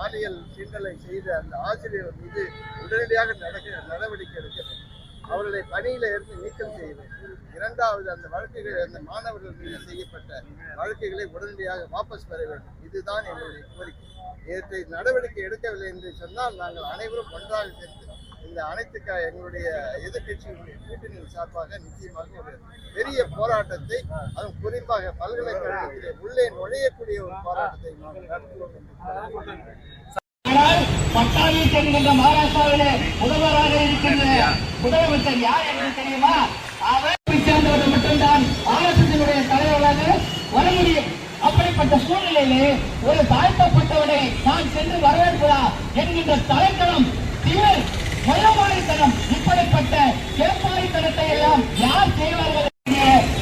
பாலியல் சீண்டலை செய்த அந்த ஆசிரியர் மீது உடனடியாக நடக்க நடவடிக்கை எடுக்க அவர்களை பணியில இருந்து நீக்கம் செய்ய வேண்டும் இரண்டாவது அந்த வழக்குகள் அந்த மாணவர்கள் மீது செய்யப்பட்ட வழக்குகளை உடனடியாக வாபஸ் பெற வேண்டும். இதுதான் எங்களுடைய கோரிக்கை. நேற்றை நடவடிக்கை எடுக்கவில்லை என்று சொன்னால் நாங்கள் அனைவரும் ஒன்றாக சேர்ந்து இந்த அனைத்து எங்களுடைய எதிர்கட்சியினுடைய கூட்டணியின் சார்பாக நிச்சயமாக ஒரு பெரிய போராட்டத்தை அதுவும் குறிப்பாக பல்கலைக்கழகத்திலே உள்ளே நுழையக்கூடிய ஒரு போராட்டத்தை நாங்கள் நடத்துவோம் என்று ஆனால் பட்டாளி என்கின்ற மகாராஷ்டிராவிலே முதல்வராக இருக்கின்ற முதலமைச்சர் யார் என்று தெரியுமா? அவர் சேர்ந்தவர்கள் மட்டும்தான் ஆலோசனையுடைய தலைவராக வர முடியும். அப்படிப்பட்ட சூழ்நிலையிலே ஒரு தாழ்த்தப்பட்டவரை நான் சென்று வரவேற்பதா என்கின்ற தலைக்களம் தீவிர மொழமாரித்தனம் இப்படிப்பட்ட கேப்பாரித்தனத்தை எல்லாம் யார் செய்வார்கள்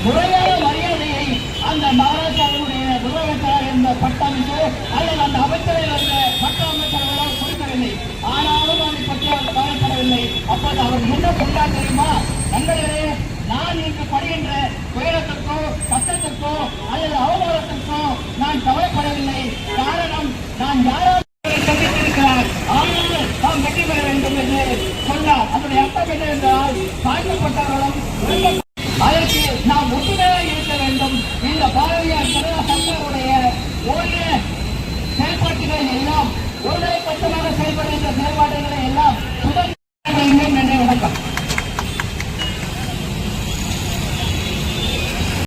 முறையான மரியாதையை அந்த மகாராஜாவுடைய முதலமைச்சராக இருந்த பட்டாமிக்கு அல்லது அந்த அமைச்சரில் இருந்த பட்ட அமைச்சர்களால் கொடுக்கவில்லை ஆனாலும் அதை பற்றி அவர் கவலைப்படவில்லை. அப்போது அவர் என்ன சொன்னார் தெரியுமா? நண்பர்களே நான் இங்கு படுகின்ற துயரத்திற்கோ கஷ்டத்திற்கோ அல்லது அவமானத்திற்கோ நான் கவலைப்படவில்லை காரணம் நான் யாராவது சந்தித்திருக்கிறார் ஆனால் நாம் வெற்றி பெற வேண்டும் என்று சொன்னார் அதனுடைய அர்த்தம்